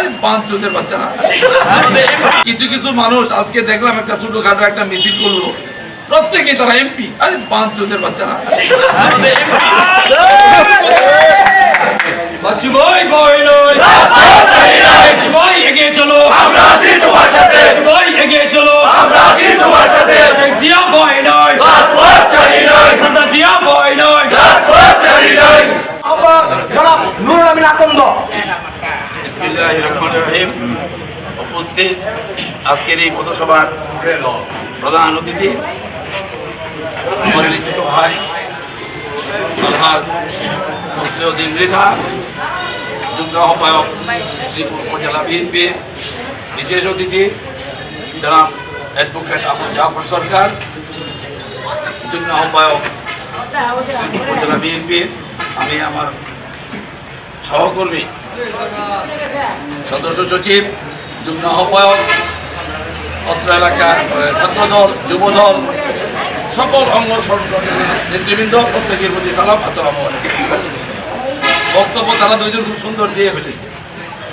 আরে পাঁচ না কিছু কিছু মানুষ আজকে দেখলাম একটা ছোটখাটো একটা মিছিল করল প্রত্যেকেই তারা এমপি আরে পাঁচ চোদের বাচ্চা না বাচ্চু ভাই ভয় নয় বাচ্চু ভাই এগিয়ে চলো আমরা আছি তোমার সাথে বাচ্চু ভাই এগিয়ে চলো আমরা আছি তোমার সাথে তারেক জিয়া ভয় নয় রাজপথ ছাড়ি নয় খালেদা জিয়া ভয় নয় রাজপথ ছাড়ি নয় জনাব নুরুল আমিন আকন্দ উপস্থিত আজকের এই পথসভার প্রধান অতিথি আমার ছোট ভাই, আলহাজ মুসলিউদ্দিন মৃধা, যুগ্ম আহ্বায়ক শ্রীপুর উপজেলা বিএনপির বিশেষ অতিথি, জনাব অ্যাডভোকেট আবু জাফর সরকার, যুগ্ম আহ্বায়ক শ্রীপুর উপজেলা বিএনপির, আমি আমার সহকর্মী সদস্য সচিব, যুগ্ম আহ্বায়ক, অত্র এলাকার ছাত্রদল, যুবদল, সকল অঙ্গ নেতৃবৃন্দ, প্রত্যেকের প্রতি সালাম, আসসালাম বক্তব্য তারা দুজন খুব সুন্দর দিয়ে ফেলেছে।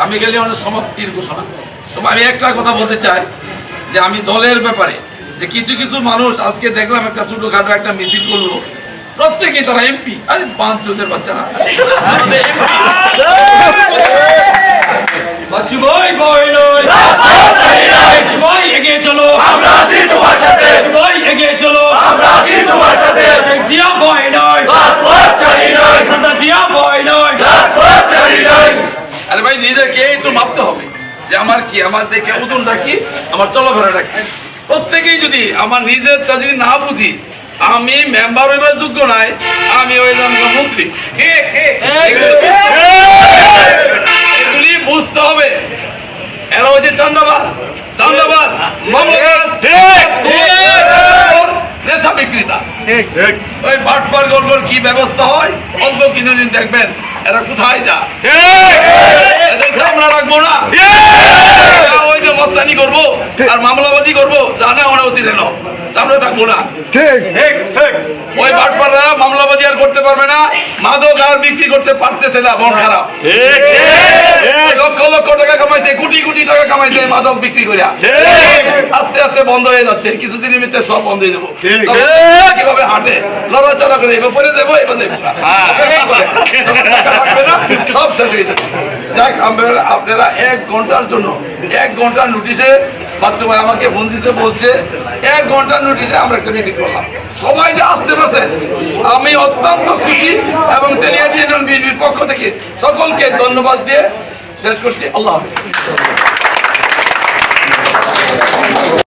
আমি গেলে অনেক সমাপ্তির ঘোষণা। তবে আমি একটা কথা বলতে চাই, যে আমি দলের ব্যাপারে, যে কিছু কিছু মানুষ আজকে দেখলাম একটা ছোটখাটো একটা মিছিল করল। প্রত্যেকেই তারা এমপি। আরে পাঁচ চোদ্দের বাচ্চা না ভয় নয় এগিয়ে চলো। আমরা আছি তোমার সাথে। বাচ্চু এগিয়ে চলো। আমরা আছি তোমার সাথে। জিয়া ভয় নয়। রাজপথ ছাড়ি নয়। খালেদা জিয়া ভয় নয়। রাজপথ ছাড়ি নয়। আরে ভাই নিজেকে একটু মাপতে হবে। যে আমার কি আমার দেখে ওজনটা কি আমার চলাফেরাটা কি? প্রত্যেকেই যদি আমার নিজেরটা যদি না বুঝি আমি মেম্বার হইবার যোগ্য নাই আমি ওই মন্ত্রী। এগুলি বুঝতে হবে। এরা হচ্ছে নেশা বিক্রেতা। ওই বাটপার গড়গড় কি ব্যবস্থা হয়? অল্প কিছুদিন দেখবেন এরা কোথায় যা এদেরকে আমরা রাখব না। মস্তানি করব আর মামলাবাজি করব জানে আমরা অতি রেল আমরা থাকব না। ওই বাটপাররা মামলাবাজি আর করতে পারবে না। মাদক আর বিক্রি করতে পারতেছে না মন খারাপ। লক্ষ লক্ষ টাকা কামাইছে কোটি কোটি টাকা কামাইছে মাদক বিক্রি করিয়া আস্তে আস্তে বন্ধ হয়ে যাচ্ছে। কিছুদিন নিমিত্তে সব বন্ধ হয়ে যাব। কীভাবে হাঁটে? লড়াচড়া করে এবার পরে দেবো এবার দেবো না। না, সব শেষ হয়ে যাবে। যাক আমরা- আপনারা এক ঘণ্টার জন্য, এক ঘণ্টার নোটিশে বাচ্চা ভাই আমাকে ফোন দিতে বলছে, এক ঘণ্টার নোটিশে আমরা একটা মিটিং করলাম। সবাই যে আসতে পারছে, আমি অত্যন্ত খুশি এবং তেলিয়া ইউনিয়ন বিএনপির পক্ষ থেকে সকলকে ধন্যবাদ দিয়ে শেষ করছি। আল্লাহ হাফিজ।